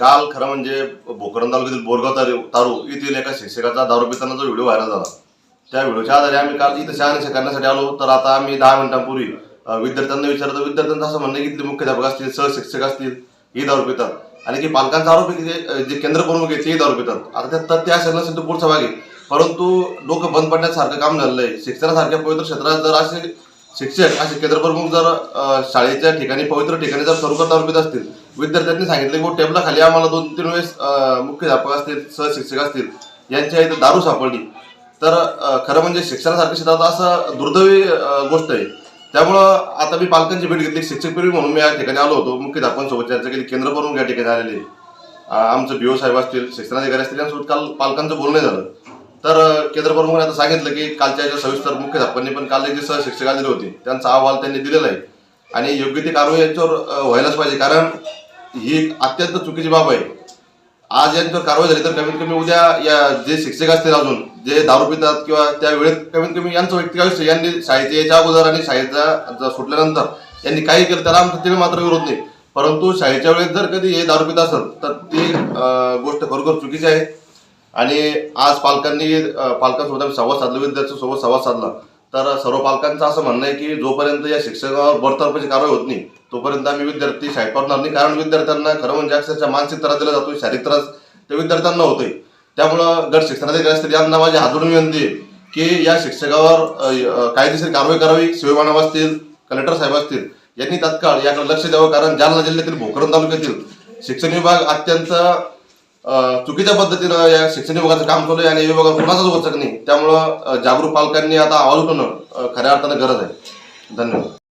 काल खरं म्हणजे भोकरण तालुक्यातील बोरगाव तारू तारू येथील एका शिक्षकाचा दारू पिताना जो व्हिडिओ व्हायरल झाला. त्या व्हिडिओच्या आधारे आम्ही काल इथं शहानिशा करण्यासाठी आलो. तर आता आम्ही दहा मिनिटांपूर्वी विद्यार्थ्यांना विचारतो विद्यार्थ्यांचं असं म्हणणं की इथले मुख्याध्यापक असतील सहशिक्षक असतील हे दारू पितात. आणि की पालकांचा आरोप आहे जे केंद्र प्रमुख आहे तेही दारू पितात. आता त्या तथ्य असेल नसेल तर पुढचा भाग आहे. परंतु डोकं बंद पडण्यासारखं काम झालेलं आहे. शिक्षणासारख्या पवित्र क्षेत्रात जर असे शिक्षक असे केंद्र प्रमुख जर शाळेच्या ठिकाणी पवित्र ठिकाणी जर खरोखर दारू पित असतील विद्यार्थ्यांनी सांगितले की टेबलाखाली आम्हाला दोन तीन वेळेस मुख्याध्यापक असतील सहशिक्षक असतील यांच्या इथं दारू सापडली. तर खरं म्हणजे शिक्षणासारखं क्षेत्रात असं दुर्दैवी गोष्ट आहे. त्यामुळं आता मी पालकांची भेट घेतली. शिक्षक पूर्वी म्हणून मी या ठिकाणी आलो होतो. मुख्याध्यापकांसोबत चर्चा केली. केंद्र प्रमुख या ठिकाणी आलेले. अ, आमचं बीओ साहेब असतील शिक्षणाधिकारी असतील यांसोबत काल पालकांचं बोलणं झालं. तर केंद्र प्रमुखांनी आता सांगितलं की कालच्या याच्या सविस्तर मुख्याध्यापकांनी पण काल जे सहशिक्षक आलेले होते. त्यांचा अहवाल त्यांनी दिलेला आहे. आणि योग्य ती कारवाई यांच्यावर व्हायलाच पाहिजे. कारण ही एक अत्यंत चुकीची बाब आहे. आज यांच्यावर कारवाई झाली तर कमीत कमी उद्या या जे शिक्षक असतील अजून जे दारू पितात किंवा त्या वेळेत कमीत कमी यांचं वैयक्तिक आयुष्य यांनी शाळेच्या याच्या अगोदर आणि शाळेचा सुटल्यानंतर यांनी काही केलं त्याला आमचं तिने मात्र विरोध नाही. परंतु शाळेच्या वेळेत जर कधी हे दारू पित असेल तर ती गोष्ट खरोखर चुकीची आहे. आणि आज पालकांनी पालकांसोबत आम्ही संवाद साधला विद्यार्थ्यांसोबत संवाद साधला. तर सर्व पालकांचं असं म्हणणं आहे की जोपर्यंत या शिक्षकावर बडतर्फाची कारवाई होत नाही तोपर्यंत आम्ही विद्यार्थी शाळेत पाठवणार नाही. कारण विद्यार्थ्यांना खरं म्हणजे अक्षरशः मानसिक त्रास दिला जातो शारीरिक त्रास त्या विद्यार्थ्यांना होतोय. त्यामुळं गट शिक्षणाधिकारी असतील यांना माझी हातून विनंती आहे की या शिक्षकावर कायदेशीर कारवाई करावी. शिवमानव असतील कलेक्टर साहेब असतील यांनी तत्काळ याकडे लक्ष द्यावं. कारण जालना जिल्ह्यातील भोकरण तालुक्यातील शिक्षण विभाग अत्यंत चुकीच्या पद्धतीनं या शिक्षण विभागाचं काम चालू आहे आणि विभागात कोणाचाच वचक नाही. त्यामुळं जागरूक पालकांनी आता आवाज उठवणं खऱ्या अर्थानं गरज आहे. धन्यवाद.